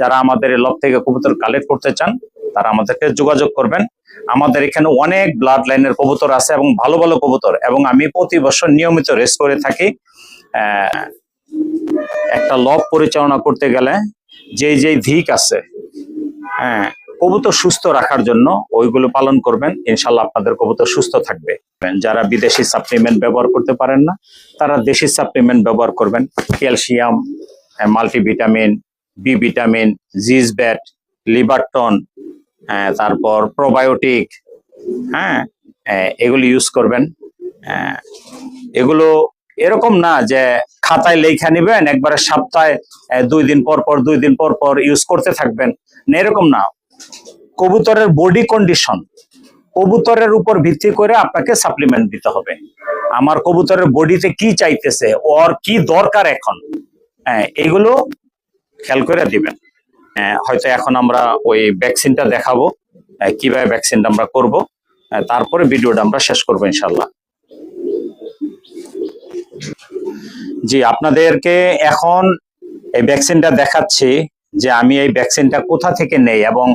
যারা আমাদের লব থেকে কবুতর কালেক্ট করতে চান, তারা আমাদেরকে যোগাযোগ করবেন। আমাদের এখানে অনেক ব্লাড লাইনের কবুতর আছে এবং ভালো ভালো কবুতর, এবং আমি প্রতি বছর নিয়মিত রেস করে থাকি। একটা লব পরিচালনা করতে গেলে যে যে ভিক আছে হ্যাঁ কবুতর সুস্থ রাখার জন্য ওইগুলো পালন করবেন। ইনশাল্লাহ আপনাদের কবুতর সুস্থ থাকবে। যারা বিদেশি সাপ্লিমেন্ট ব্যবহার করতে পারেন না, তারা দেশি সাপ্লিমেন্ট ব্যবহার করবেন। ক্যালসিয়াম মাল্টিভিটামিন বি ভিটামিন জিজ ব্যাট লিভারটন তারপর প্রোবায়োটিক হ্যাঁ এগুলো ইউজ করবেন। এগুলো এরকম না যে খাতায় লেখা নিবেন, একবারে সপ্তাহে দুই দিন পর পর, দুই দিন পর পর ইউজ করতে থাকবেন। না, এরকম না। কবুতরের বডি কন্ডিশন কবুতরের উপর ভিত্তি করে আপনাকে সাপ্লিমেন্ট দিতে হবে। আমার কবুতরের বডিতে কি চাইতেছে, ওর কি দরকার এখন? হ্যাঁ এগুলো খেয়াল করে দিবেন। হ্যাঁ, হয়তো এখন আমরা ওই ভ্যাকসিনটা দেখাবো কীভাবে ভ্যাকসিনটা আমরা করব তারপরে ভিডিওটা আমরা শেষ করব ইনশাল্লাহ জি আপনাদেরকে এখন এই ভ্যাকসিনটা দেখাচ্ছি যে আমি এই ভ্যাকসিনটা কোথা থেকে নেই এবং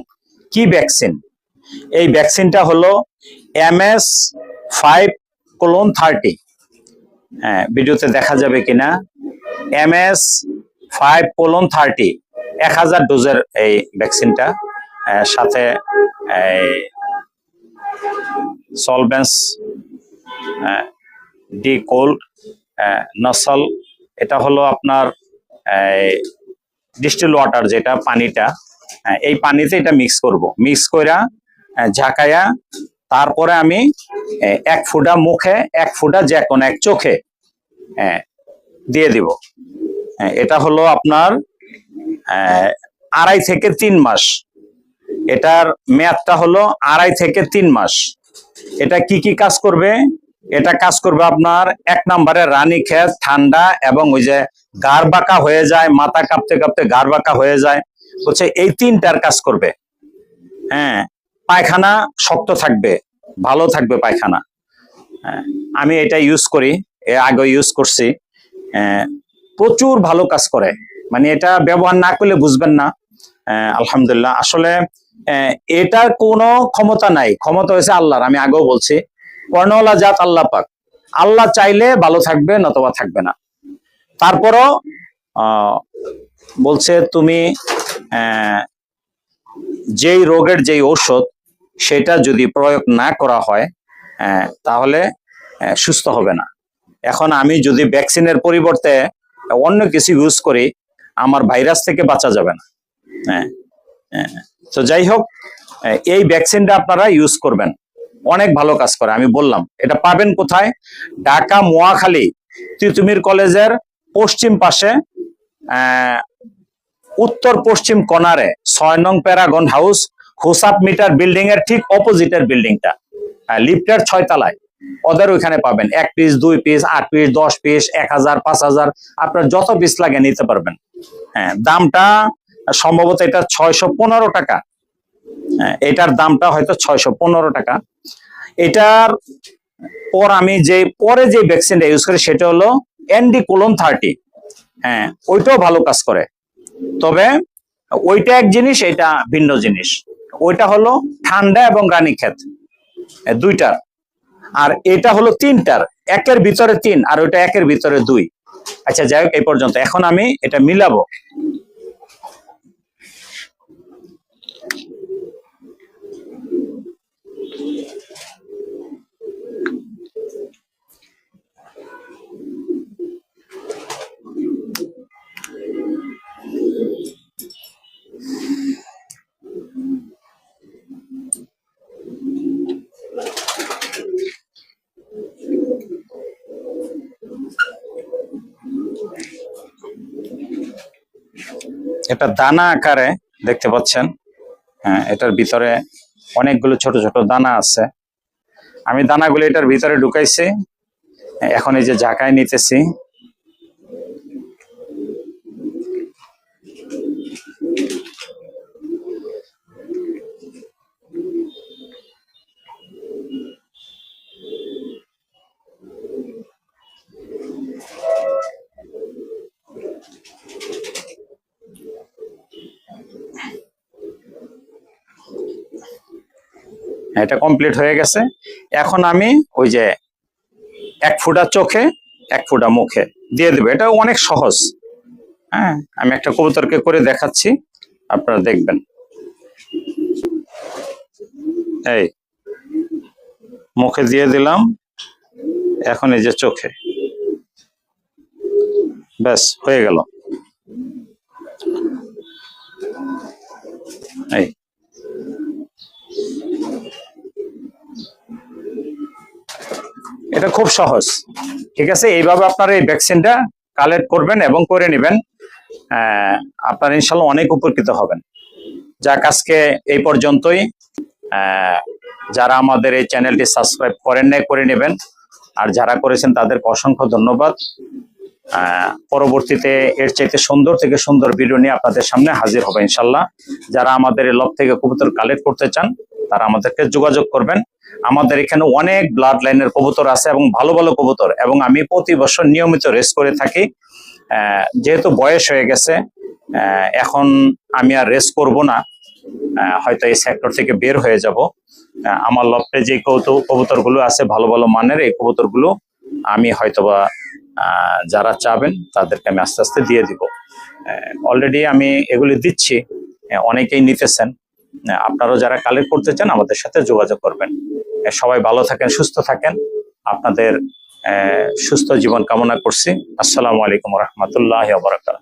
কি ভ্যাকসিন এই ভ্যাকসিনটা হলো M S five colon thirty. হ্যাঁ ভিডিওতে দেখা যাবে কিনা? M S five colon thirty, এক হাজার ডোজের এই ভ্যাকসিনটা সাথে সলভেন্স ডি কোল্ড নসল, এটা হলো আপনার ডিস্টিল ওয়াটার যেটা পানিটা এই পানিতে এটা মিক্স করব। মিক্স কইরা ঝাঁকাইয়া, তারপরে আমি এক ফুটা মুখে, এক ফুটা যে কোনো এক চোখে দিয়ে দিব। এটা হলো আপনার আহ, আড়াই থেকে তিন মাস। এটার মেয়াদটা হলো আড়াই থেকে তিন মাস। এটা কি কি কাজ করবে? এটা কাজ করবে আপনার এক নম্বরে রানী ক্ষেত ঠান্ডা এবং ওই যে গার বাঁকা হয়ে যায় মাথা কাঁপতে কাঁপতে গার বাঁকা হয়ে যায়। বলছে এই তিনটার কাজ করবে। হ্যাঁ পায়খানা শক্ত থাকবে ভালো থাকবে পায়খানা। হ্যাঁ, আমি এটা ইউজ করি এর আগে ইউজ করছি। প্রচুর ভালো কাজ করে। মানে এটা ব্যবহার না করলে বুঝবেন না। আলহামদুলিল্লাহ। আসলে এটার কোনো ক্ষমতা নাই। ক্ষমতা হয়েছে আল্লাহর, আমি আগেও বলছি। কর্ণওয়ালা জাত আল্লাহ পাক। আল্লাহ চাইলে ভালো থাকবে, নতবা থাকবে না। তারপরও বলছে তুমি যেই রোগের যেই ঔষধ, সেটা যদি প্রয়োগ না করা হয় তাহলে সুস্থ হবে না। এখন আমি যদি ভ্যাকসিনের পরিবর্তে অন্য কিছু ইউজ করে আমার ভাইরাস থেকে বাঁচা যাবে না। হ্যাঁ হ্যাঁ। তো যাই হোক এই ভ্যাকসিনটা আপনারা ইউজ করবেন। অনেক ভালো কাজ করে, আমি বললাম। এটা পাবেন কোথায়? ঢাকা মোয়াখালী তিতুমির কলেজের পশ্চিম পাশে উত্তর পশ্চিম কর্নারে ছয় নং প্যারাগন হাউস, হুসাপ মিটার বিল্ডিং এর ঠিক অপোজিটের বিল্ডিংটা লিফটের ছয় ওদের ওইখানে পাবেন। এক পিস দুই পিস আট পিস দশ পিস এক হাজার পাঁচ হাজার আপনার যত পিস লাগে নিতে পারবেন। হ্যাঁ দামটা সম্ভবত এটা ছয়শো পনেরো টাকা। হ্যাঁ, এটার দামটা হয়তো ছয়শো পনেরো টাকা। এটার পর আমি যে পরে যে ভ্যাকসিনটা ইউজ করি সেটা হলো এনডি কোলন থার্টি হ্যাঁ ওইটাও ভালো কাজ করে। তবে ওইটা এক জিনিস এটা ভিন্ন জিনিস। ওইটা হলো ঠান্ডা এবং রানীক্ষেত ক্ষেত। দুইটার আর এটা হলো তিনটার একের ভিতরে তিন আর ওইটা একের ভিতরে দুই। আচ্ছা যাই হোক এই পর্যন্ত। এখন আমি এটা মিলাবো। এটা দানা আকারে দেখতে পাচ্ছেন। হ্যাঁ এটার ভিতরে অনেকগুলো ছোট ছোট দানা আছে। আমি দানাগুলো এটার ভিতরে ঢুকাইছি। এখন এই যে ঝাঁকায় নিতেছি। এটা কমপ্লিট হয়ে গেছে। এখন আমি ওই যে এক ফুটা চোখে, এক ফুটা মুখে দিয়ে দেবো। এটা অনেক সহজ। হ্যাঁ আমি একটা কবুতরকে করে দেখাচ্ছি। আপনারা দেখবেন। এই, মুখে দিয়ে দিলাম। এখন এই যে চোখে। ব্যাস, হয়ে গেল। এটা খুব সহজ। ঠিক আছে? এইভাবে আপনারা এই ভ্যাকসিনটা কালেক্ট করবেন এবং করে নেবেন। আপনারা ইনশাল্লাহ অনেক উপকৃত হবেন। যাক, আজকে এই পর্যন্তই। যারা আমাদের এই চ্যানেলটি সাবস্ক্রাইব করেন নাই, করে নেবেন। আর যারা করেছেন, তাদেরকে অসংখ্য ধন্যবাদ। পরবর্তীতে এর চাইতে সুন্দর থেকে সুন্দর ভিডিও নিয়ে আপনাদের সামনে হাজির হবে ইনশাল্লাহ যারা আমাদের এই লব থেকে কবুতর কালেক্ট করতে চান, তারা আমাদেরকে যোগাযোগ করবেন। আমাদের এখানে অনেক ব্লাড লাইনের কবুতর আছে এবং ভালো ভালো কবুতর, এবং আমি প্রতি বছর নিয়মিত রেস করে থাকি। যেহেতু বয়স হয়ে গেছে এখন আমি আর রেস করব না। হয়তো এই সেক্টর থেকে বের হয়ে যাব। আমার লফটে যে কবুতরগুলো আছে, ভালো ভালো মানের এই কবুতরগুলো আমি হয়তোবা যারা চাবেন, তাদেরকে আমি আস্তে আস্তে দিয়ে দিব। অলরেডি আমি এগুলি দিচ্ছি অনেকেই নিতেছেন। আপনারাও যারা কালেক্ট করতে চান, আমাদের সাথে যোগাযোগ করবেন। সবাই ভালো থাকেন সুস্থ থাকেন। আপনাদের সুস্থ জীবন কামনা করছি। আসসালামু আলাইকুম রহমতুল্লাহ বারাকাত